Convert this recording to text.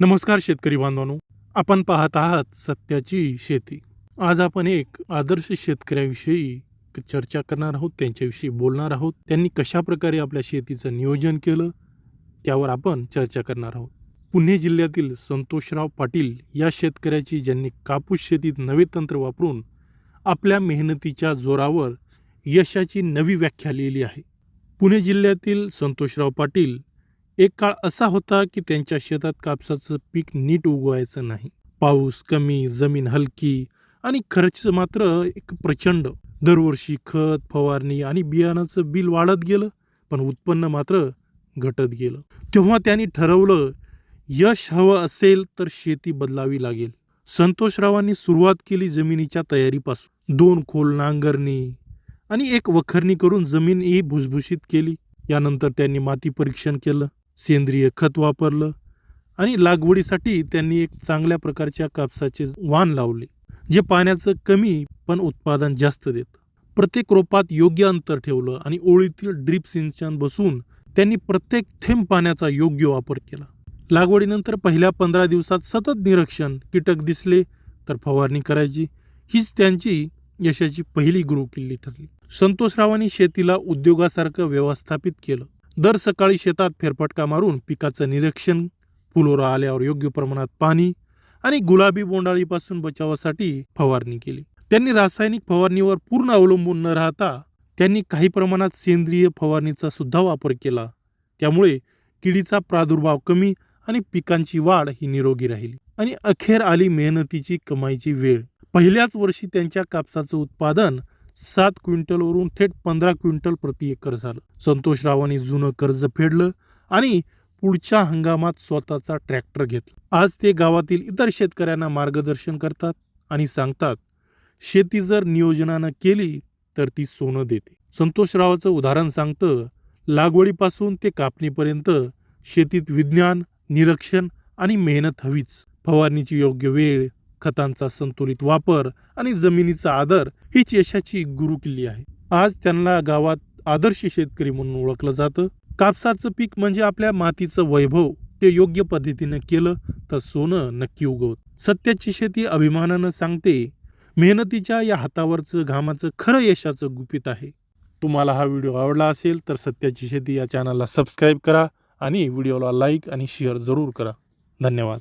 नमस्कार शेतकरी बांधवांनो. आपण पाहत आहात सत्याची शेती. आज आपण एक आदर्श शेतकऱ्याविषयी चर्चा करणार आहोत त्यांच्याविषयी बोलणार आहोत. त्यांनी कशा प्रकारे आपल्या शेतीचं नियोजन केलं त्यावर आपण चर्चा करणार आहोत. पुणे जिल्ह्यातील संतोषराव पाटील या शेतकऱ्याची ज्यांनी कापूस शेतीत नवे तंत्र वापरून आपल्या मेहनतीच्या जोरावर यशाची नवी व्याख्या लिहिली आहे. पुणे जिल्ह्यातील संतोषराव पाटील एक काळ असा होता की त्यांच्या शेतात कापसाचं पीक नीट उगवायचं नाही. पाऊस कमी जमीन हलकी आणि खर्च मात्र एक प्रचंड. दरवर्षी खत फवारणी आणि बियाणाचं बिल वाढत गेलं पण उत्पन्न मात्र घटत गेलं. तेव्हा त्यांनी ठरवलं यश हवं असेल तर शेती बदलावी लागेल. संतोषरावांनी सुरुवात केली जमिनीच्या तयारीपासून. दोन खोल नांगरणी आणि एक वखरणी करून जमीन ही भुसभुशीत केली. यानंतर त्यांनी माती परीक्षण केलं. सेंद्रिय खत वापरलं आणि लागवडीसाठी त्यांनी एक चांगल्या प्रकारच्या कापसाचे वाण लावले जे पाण्याचं कमी पण उत्पादन जास्त देतं. प्रत्येक रोपात योग्य अंतर ठेवलं आणि ओळीतील ड्रीप सिंचन बसून त्यांनी प्रत्येक थेंब पाण्याचा योग्य वापर केला. लागवडीनंतर पहिल्या पंधरा दिवसात सतत निरीक्षण कीटक दिसले तर फवारणी करायची हीच त्यांची यशाची पहिली गुरुकिल्ली ठरली. संतोषरावांनी शेतीला उद्योगासारखं व्यवस्थापित केलं. दर सकाळी शेतात फेरफटका मारून पिकाचं निरीक्षण फुलोरा आल्यावर योग्य प्रमाणात पाणी आणि गुलाबी बोंडाळीपासून बचावासाठी फवारणी केली. त्यांनी रासायनिक फवारणीवर पूर्ण अवलंबून न राहता त्यांनी काही प्रमाणात सेंद्रिय फवारणीचा सुद्धा वापर केला. त्यामुळे किडीचा प्रादुर्भाव कमी आणि पिकांची वाढ ही निरोगी राहिली आणि अखेर आली मेहनतीची कमाईची वेळ. पहिल्याच वर्षी त्यांच्या कापसाचं उत्पादन सात क्विंटलवरून थेट पंधरा क्विंटल प्रति एकर झालं. संतोषरावांनी जुनं कर्ज फेडलं आणि पुढच्या हंगामात स्वतःचा ट्रॅक्टर घेतला. आज ते गावातील इतर शेतकऱ्यांना मार्गदर्शन करतात आणि सांगतात शेती जर नियोजनानं केली तर ती सोनं देते. संतोषरावाचं उदाहरण सांगतं लागवडीपासून ते कापणीपर्यंत शेतीत विज्ञान निरीक्षण आणि मेहनत हवीच. फवारणीची योग्य वेळ खतांचा संतुलित वापर आणि जमिनीचा आदर हीच यशाची गुरुकिल्ली आहे. आज त्यांना गावात आदर्श शेतकरी म्हणून ओळखलं जातं. कापसाचं पीक म्हणजे आपल्या मातीचं वैभव. ते योग्य पद्धतीनं केलं तर सोनं नक्की उगवत. सत्याची शेती अभिमानानं सांगते मेहनतीच्या या हातावरचं घामाचं खरं यशाचं गुपित आहे. तुम्हाला हा व्हिडिओ आवडला असेल तर सत्याची शेती या चॅनलला सबस्क्राईब करा आणि व्हिडिओला लाईक आणि शेअर जरूर करा. धन्यवाद.